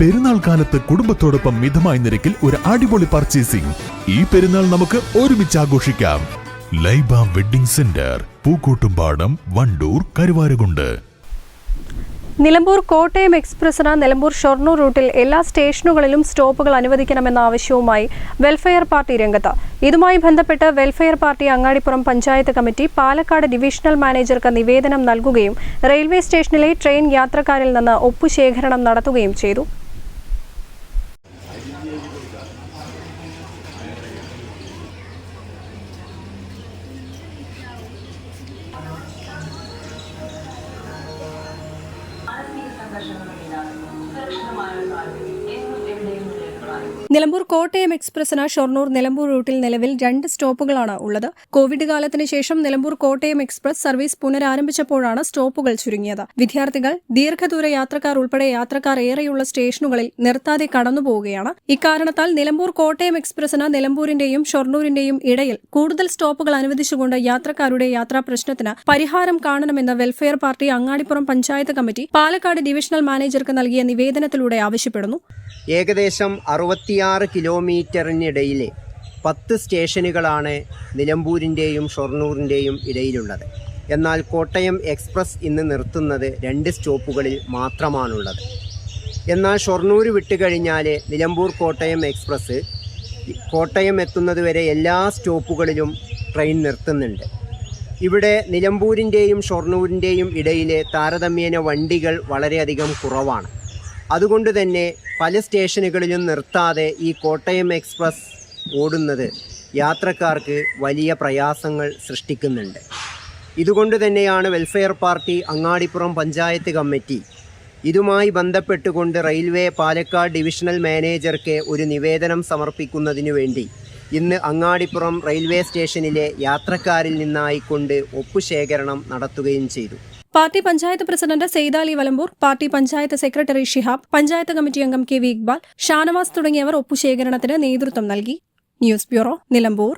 പെരുന്നാൾ കാലത്ത് കുടുംബത്തോടൊപ്പം മിതമായ നിരക്കിൽ ഒരു അടിപൊളി പർച്ചേസിംഗ് ഈ പെരുന്നാൾ നമുക്ക് ഒരുമിച്ച് ആഘോഷിക്കാം. Laiba wedding centre Pookkottumpadam Wandoor Karuvarakundu. Nilambur Kottayam എക്സ്പ്രസിന് നിലമ്പൂർ ഷൊർണൂർ റൂട്ടിൽ എല്ലാ സ്റ്റേഷനുകളിലും സ്റ്റോപ്പുകൾ അനുവദിക്കണമെന്ന ആവശ്യവുമായി വെൽഫെയർ പാർട്ടി രംഗത്ത്. ഇതുമായി ബന്ധപ്പെട്ട് welfare party Angadipuram panchayat committee Palakkad divisional മാനേജർക്ക് നിവേദനം നൽകുകയും റെയിൽവേ സ്റ്റേഷനിലെ ട്രെയിൻ യാത്രക്കാരിൽ നിന്ന് ഒപ്പുശേഖരണം നടത്തുകയും ചെയ്തു. സംഘർഷങ്ങളുമില്ലാതെ സുരക്ഷിതമായ ഒരു താല്പര്യം എന്നും എവിടെയും നിലമ്പൂർ കോട്ടയം എക്സ്പ്രസിന് ഷൊർണൂർ നിലമ്പൂർ റൂട്ടിൽ നിലവിൽ രണ്ട് സ്റ്റോപ്പുകളാണ് ഉള്ളത്. കോവിഡ് കാലത്തിന് ശേഷം നിലമ്പൂർ കോട്ടയം എക്സ്പ്രസ് സർവീസ് പുനരാരംഭിച്ചപ്പോഴാണ് സ്റ്റോപ്പുകൾ ചുരുങ്ങിയത്. വിദ്യാർത്ഥികൾ ദീർഘദൂര യാത്രക്കാർ ഉൾപ്പെടെ യാത്രക്കാർ ഏറെയുള്ള സ്റ്റേഷനുകളിൽ നിർത്താതെ കടന്നുപോവുകയാണ്. ഇക്കാരണത്താൽ നിലമ്പൂർ കോട്ടയം എക്സ്പ്രസിന് നിലമ്പൂരിന്റെയും ഷൊർണൂരിന്റെയും ഇടയിൽ കൂടുതൽ സ്റ്റോപ്പുകൾ അനുവദിച്ചുകൊണ്ട് യാത്രക്കാരുടെ യാത്രാ പ്രശ്നത്തിന് പരിഹാരം കാണണമെന്ന് welfare party Angadipuram panchayat committee Palakkad divisional മാനേജർക്ക് നൽകിയ നിവേദനത്തിലൂടെ ആവശ്യപ്പെടുന്നു. ഏകദേശം അറുപത്തിയാറ് കിലോമീറ്ററിനിടയിലെ പത്ത് സ്റ്റേഷനുകളാണ് നിലമ്പൂരിന്റെയും ഷൊർണൂരിന്റെയും ഇടയിലുള്ളത്. എന്നാൽ കോട്ടയം എക്സ്പ്രസ് ഇന്ന് നിർത്തുന്നത് രണ്ട് സ്റ്റോപ്പുകളിൽ മാത്രമാണുള്ളത്. എന്നാൽ ഷൊർണൂർ വിട്ടുകഴിഞ്ഞാൽ നിലമ്പൂർ കോട്ടയം എക്സ്പ്രസ് കോട്ടയം എത്തുന്നതുവരെ എല്ലാ സ്റ്റോപ്പുകളിലും ട്രെയിൻ നിർത്തുന്നുണ്ട്. ഇവിടെ നിലമ്പൂരിന്റെയും ഷൊർണൂരിന്റെയും ഇടയിലെ താരതമ്യേന വണ്ടികൾ വളരെയധികം കുറവാണ്. അതുകൊണ്ട് തന്നെ പല സ്റ്റേഷനുകളിലും നിർത്താതെ ഈ കോട്ടയം എക്സ്പ്രസ് ഓടുന്നത് യാത്രക്കാർക്ക് വലിയ പ്രയാസങ്ങൾ സൃഷ്ടിക്കുന്നുണ്ട്. ഇതുകൊണ്ട് തന്നെയാണ് welfare party Angadipuram panchayat committee ഇതുമായി ബന്ധപ്പെട്ടുകൊണ്ട് റെയിൽവേ പാലക്കാട് ഡിവിഷണൽ മാനേജർക്ക് ഒരു നിവേദനം സമർപ്പിക്കുന്നതിനു വേണ്ടി ഇന്ന് അങ്ങാടിപ്പുറം റെയിൽവേ സ്റ്റേഷനിലെ യാത്രക്കാരിൽ നിന്നായിക്കൊണ്ട് ഒപ്പുശേഖരണം നടത്തുകയും ചെയ്തു. Party panchayat president Saithali Valamboor party panchayat secretary Shihab panchayat committee അംഗം കെ വി ഇക്ബാൽ ഷാനവാസ് തുടങ്ങിയവർ ഒപ്പുശേഖരണത്തിന് നേതൃത്വം നൽകി. News bureau Nilambur.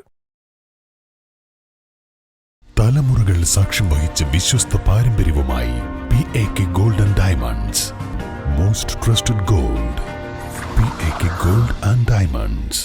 തലമുറകൾ സാക്ഷ്യം വഹിച്ച വിശ്വസ്ത പാരമ്പര്യവുമായി P A K golden diamonds most trusted gold P A K gold and diamonds